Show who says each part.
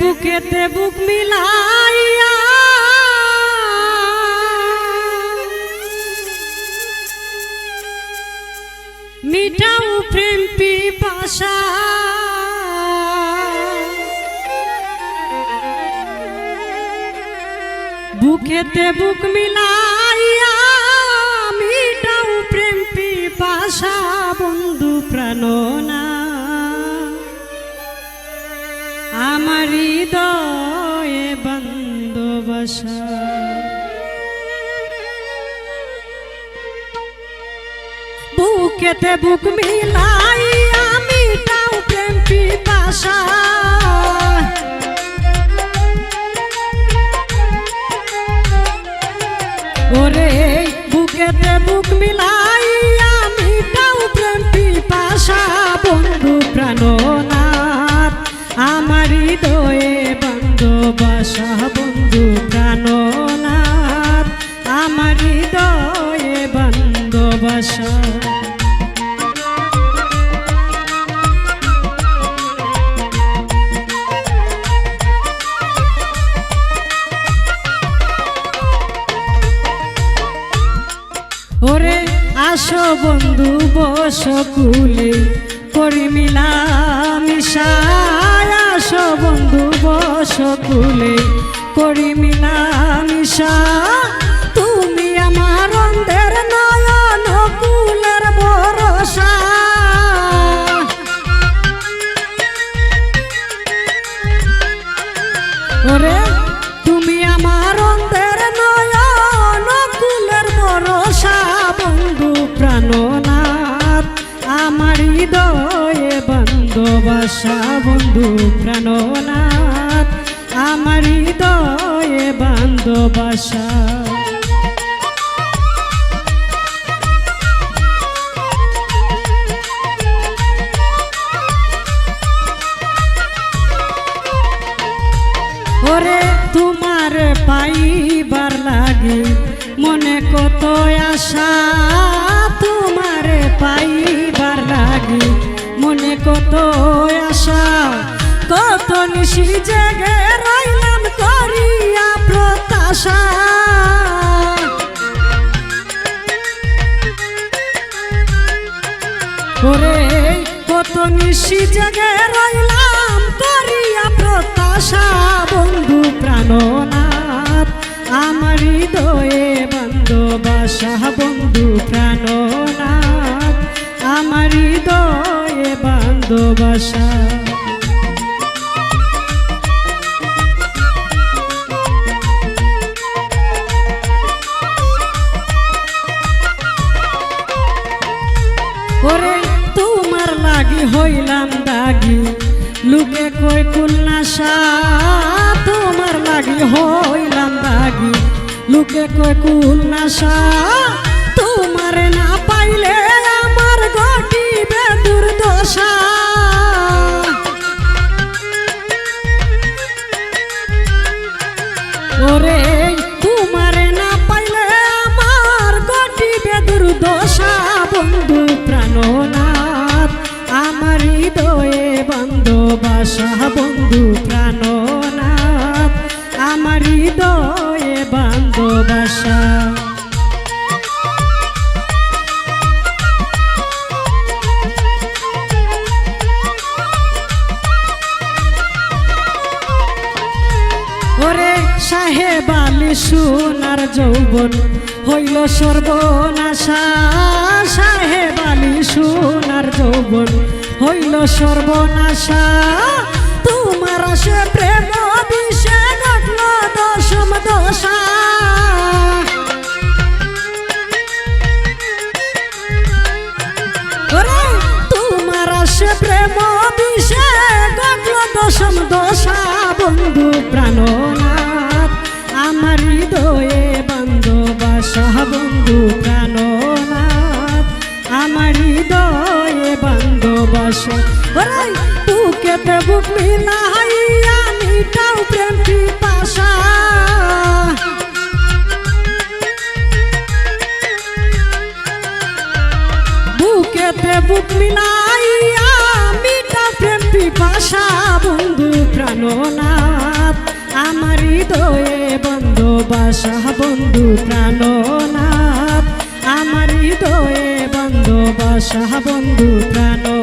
Speaker 1: বুকেতে বুক মিলাইয়া। মিটাও প্রেম পিপাসা। বুকেতে বুক মিলাইয়া মিটাও প্রেম পিপাসা বন্ধু প্রাণনা। আমার হৃদয়ে বন্দোবসা বুকেতে বুক মিলাই আমি তাও প্রেম পিপাসা ওরে, বুকেতে বুক মিলাই আমি তাও প্রেম পিপাসা বন্ধু প্রাণনাথ আমার হৃদয়ে বন্দোবাসা বন্ধু প্রাণনাথ, আমার হৃদয়ে বন্দোবাসা ওরে আসো বন্ধু, বস কুলে করি মিলামিশা আসো বন্ধু, বস কুলে করি মিলামিশা তুমি আমার অন্ধের নয়ন কুলের ভরসা। ওরে, তুমি আমার অন্তর নয়ন কুলের ভরসা। বন্ধু প্রাণনাথ, আমার হৃদয়ে বন্দোবাসা বন্ধু প্রাণনাথ আমার হৃদয়ে বন্দোবাসা ওরে তোমার পাইবার লাগে মনে কত আশা কত আশা, কত নিশি জেগে রইলাম করিয়া প্রত্যাশা। ওরে, কত নিশি জেগে রইলাম করিয়া প্রত্যাশা। বন্ধু প্রাণনাথ, আমার হৃদয়ে বন্দোবাসা বন্ধু প্রাণনাথ, আমার হৃদয়ে বন্দোবাসা ওরে, তোমার লাগি হইলাম দাগি। লুকে কই কুলনাশা তোমার লাগি হইলাম দাগি। লুকে কই কুলনাশা তোমার না পাইলে বন্দোবাসা বন্ধু প্রাণনাথ, আমার হৃদয়ে বন্দোবাসা ওরে সাহেব আলী সোনার যৌবন, হইল সর্বনাশা। সাহেব আলী সোনার যৌবন হইল সর্বনাশা। তোমার সে প্রেম বিষে ঘটল দশম দশা। তোমার সে প্রেম বিষে ঘটল দশম দশা। বন্ধু প্রাণনাথ, আমার হৃদয়ে বন্দোবাসা বন্ধু প্রাণনাথ, আমার হৃদয়ে বন্দোবাসা ওরে বুকেতে বুক মিলাইয়া মিটাও প্রেম পিপাসা। বুক মিটা প্রেম পিপাসা। বন্ধু প্রাণনা হৃদয়ে বন্ধু বাসা বন্ধু প্রাণনাথ বন্ধু বন্ধু প্রাণ